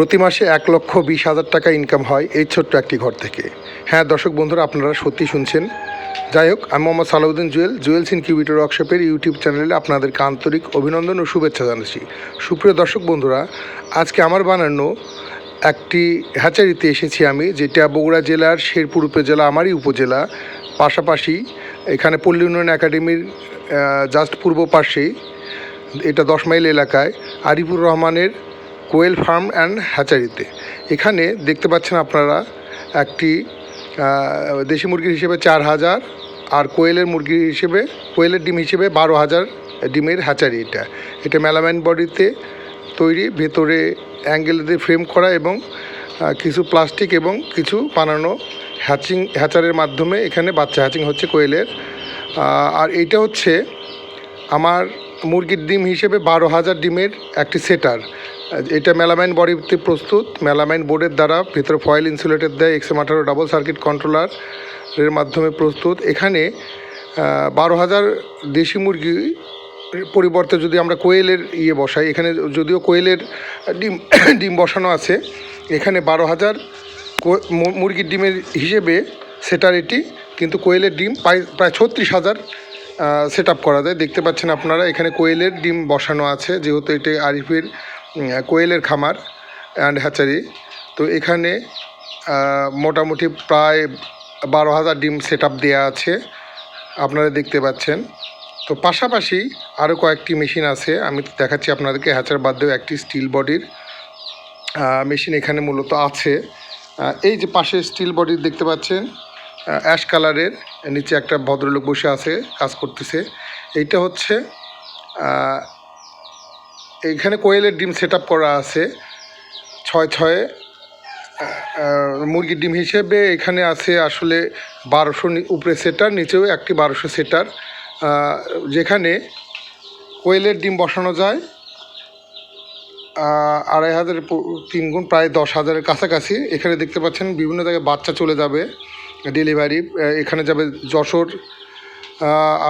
প্রতি মাসে এক লক্ষ বিশ হাজার টাকা ইনকাম হয় এই ছোট্ট একটি ঘর থেকে। হ্যাঁ দর্শক বন্ধুরা, আপনারা সত্যি শুনছেন। যাই হোক, আমি মোহাম্মদ সালাউদ্দিন জুয়েল জুয়েলস ইনকিউবেটর ওয়ার্কশপের ইউটিউব চ্যানেলে আপনাদেরকে আন্তরিক অভিনন্দন ও শুভেচ্ছা জানাচ্ছি। সুপ্রিয় দর্শক বন্ধুরা, আজকে আমার বানানো একটি হ্যাচারিতে এসেছি আমি, যেটা বগুড়া জেলার শেরপুর উপজেলা, আমারই উপজেলা। পাশাপাশি এখানে পল্লী উন্নয়ন একাডেমির জাস্ট পূর্ব পাশেই এটা দশ মাইল এলাকায়, আরিফুর রহমানের কোয়েল ফার্ম অ্যান্ড হ্যাচারিতে। এখানে দেখতে পাচ্ছেন আপনারা একটি দেশি মুরগির হিসেবে চার হাজার আর কোয়েলের মুরগি হিসেবে, কোয়েলের ডিম হিসেবে বারো হাজার ডিমের হ্যাচারি এটা। এটা মেলামাইন বডিতে তৈরি, ভেতরে অ্যাঙ্গেল দিয়ে ফ্রেম করা এবং কিছু প্লাস্টিক এবং কিছু বানানো হ্যাচিং, হ্যাচারের মাধ্যমে এখানে বাচ্চা হ্যাচিং হচ্ছে কোয়েলের। আর এইটা হচ্ছে আমার মুরগির ডিম হিসেবে বারো হাজার ডিমের একটি সেটার। এটা মেলামাইন বডিতে প্রস্তুত। মেলামাইন বোর্ডের দ্বারা ভিতরে ফয়েল ইনসুলেটেড দেয় এক্সএম আঠারো ডাবল সার্কিট কন্ট্রোলার এর মাধ্যমে প্রস্তুত। এখানে বারো হাজার দেশি মুরগি পরিবর্তে যদি আমরা কোয়েলের ইয়ে বসাই, এখানে যদিও কোয়েলের ডিম ডিম বসানো আছে, এখানে বারো হাজার মুরগির ডিমের হিসেবে সেটার এটি, কিন্তু কোয়েলের ডিম প্রায় প্রায় ছত্রিশ হাজার সেট আপ করা যায়। দেখতে পাচ্ছেন আপনারা, এখানে কোয়েলের ডিম বসানো আছে, যেহেতু এটি আরিফের কোয়েলের খামার অ্যান্ড হ্যাচারি তো এখানে মোটামুটি প্রায় বারো হাজার ডিম সেট আপ দেওয়া আছে, আপনারা দেখতে পাচ্ছেন। তো পাশাপাশি আরও কয়েকটি মেশিন আছে, আমি দেখাচ্ছি আপনাদেরকে হ্যাচার বাদ একটি স্টিল বডির মেশিন এখানে মূলত আছে। এই যে পাশে স্টিল বডি দেখতে পাচ্ছেন অ্যাশ কালারের নিচে একটা ভদ্রলোক বসে আছে, কাজ করতেছে। এইটা হচ্ছে এইখানে কোয়েলের ডিম সেট করা আছে। ছয় ছয়ে মুরগির ডিম হিসেবে এখানে আছে আসলে বারোশো উপরে সেটার নিচেও একটি বারোশো সেটার যেখানে কোয়েলের ডিম বসানো যায় আড়াই হাজার তিন গুণ প্রায় দশ হাজারের কাছাকাছি। এখানে দেখতে পাচ্ছেন বিভিন্ন জায়গায় বাচ্চা চলে যাবে। ডেলিভারি এখানে যাবে যশোর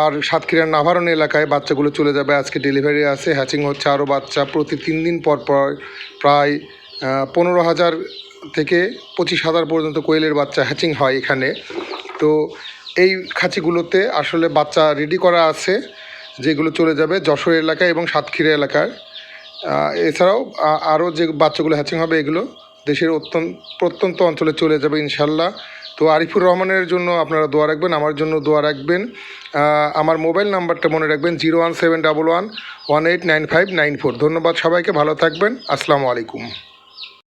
আর সাতক্ষীরার নাভারণ এলাকায় বাচ্চাগুলো চলে যাবে। আজকে ডেলিভারি আছে হ্যাচিং হচ্ছে আরও বাচ্চা। প্রতি তিন দিন পর পর প্রায় পনেরো হাজার থেকে পঁচিশ হাজার পর্যন্ত কোয়েলের বাচ্চা হ্যাচিং হয় এখানে। তো এই খাঁচিগুলোতে আসলে বাচ্চা রেডি করা আছে যেগুলো চলে যাবে যশোর এলাকায় এবং সাতক্ষীরা এলাকায় আহ, এছাড়াও আরও যে বাচ্চাগুলো হ্যাচিং হবে এগুলো দেশের অত্যন্ত, প্রত্যন্ত অঞ্চলে চলে যাবে ইনশাল্লাহ। তো আরিফুর রহমানের জন্য আপনারা দোয়া রাখবেন, আমার জন্য দোয়া রাখবেন। আমার মোবাইল নাম্বারটা মনে রাখবেন, zero one seven double one one eight nine five nine four. ধন্যবাদ সবাইকে, ভালো থাকবেন। আসসালামু আলাইকুম।